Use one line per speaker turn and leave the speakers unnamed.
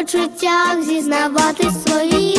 почуттях зізнавати свої.